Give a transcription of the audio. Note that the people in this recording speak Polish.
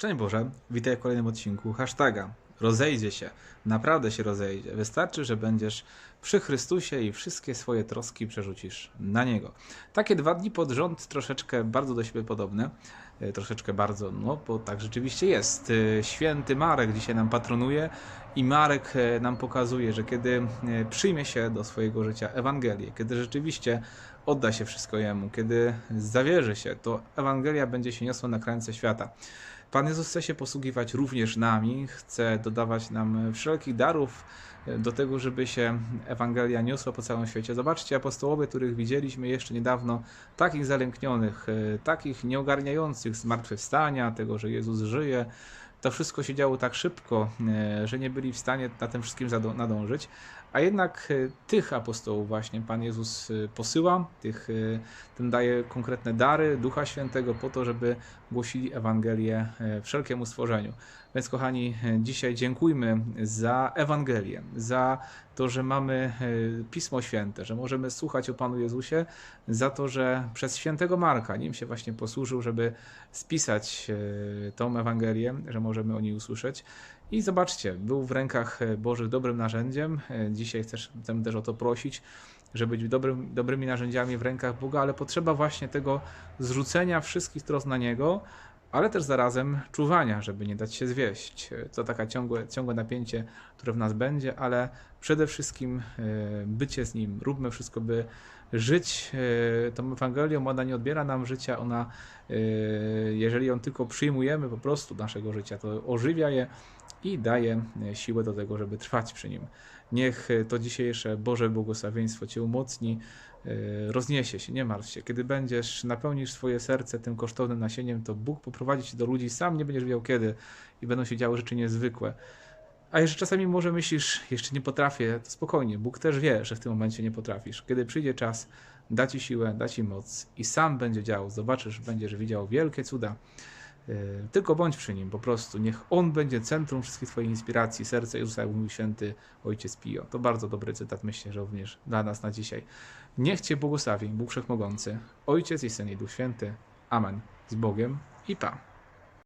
Szczęść Boże, witaj w kolejnym odcinku hashtaga. Rozejdzie się, naprawdę się rozejdzie. Wystarczy, że będziesz przy Chrystusie i wszystkie swoje troski przerzucisz na Niego. Takie dwa dni pod rząd, troszeczkę bardzo do siebie podobne. E, Troszeczkę bardzo, no bo tak rzeczywiście jest. E, Święty Marek dzisiaj nam patronuje i Marek e, nam pokazuje, że kiedy przyjmie się do swojego życia Ewangelię, kiedy rzeczywiście odda się wszystko Jemu, kiedy zawierzy się, to Ewangelia będzie się niosła na krańce świata. Pan Jezus chce się posługiwać również nami, chce dodawać nam wszelkich darów e, do tego, żeby się Ewangelia niosła po całym świecie. Zobaczcie, apostołowie, których widzieliśmy jeszcze niedawno, takich zalęknionych, e, takich nieogarniających zmartwychwstania, tego, że Jezus żyje, to wszystko się działo tak szybko, e, że nie byli w stanie na tym wszystkim nadążyć. A jednak e, tych apostołów właśnie Pan Jezus e, posyła, tych, e, tym daje konkretne dary Ducha Świętego po to, żeby głosili Ewangelię wszelkiemu stworzeniu. Więc kochani, dzisiaj dziękujmy za Ewangelię, za to, że mamy Pismo Święte, że możemy słuchać o Panu Jezusie, za to, że przez świętego Marka nim się właśnie posłużył, żeby spisać tą Ewangelię, że możemy o niej usłyszeć. I zobaczcie, był w rękach e, Bożych dobrym narzędziem. E, Dzisiaj też, chcemy też o to prosić, żeby być dobrym, dobrymi narzędziami w rękach Boga, ale potrzeba właśnie tego zrzucenia wszystkich tros na Niego, ale też zarazem czuwania, żeby nie dać się zwieść. E, To taka ciągłe, ciągłe napięcie, które w nas będzie, ale przede wszystkim bycie z Nim. Róbmy wszystko, by żyć tą Ewangelią. Ona nie odbiera nam życia, ona, jeżeli ją tylko przyjmujemy po prostu naszego życia, to ożywia je i daje e, siłę do tego, żeby trwać przy nim. Niech e, to dzisiejsze Boże błogosławieństwo Cię umocni, e, rozniesie się, nie martw się. Kiedy będziesz, napełnisz swoje serce tym kosztownym nasieniem, to Bóg poprowadzi Cię do ludzi, sam nie będziesz wiedział kiedy i będą się działy rzeczy niezwykłe. A jeżeli czasami może myślisz, jeszcze nie potrafię, to spokojnie, Bóg też wie, że w tym momencie nie potrafisz. Kiedy przyjdzie czas, da Ci siłę, da Ci moc i sam będzie działał. Zobaczysz, będziesz widział wielkie cuda. Yy, Tylko bądź przy nim, po prostu. Niech on będzie centrum wszystkich Twoich inspiracji, serce Jezusa, jak mówił święty Ojciec Pio. To bardzo dobry cytat, myślę, że również dla nas na dzisiaj. Niech Cię błogosławi Bóg Wszechmogący, Ojciec i Syn i Duch Święty. Amen. Z Bogiem i Pa.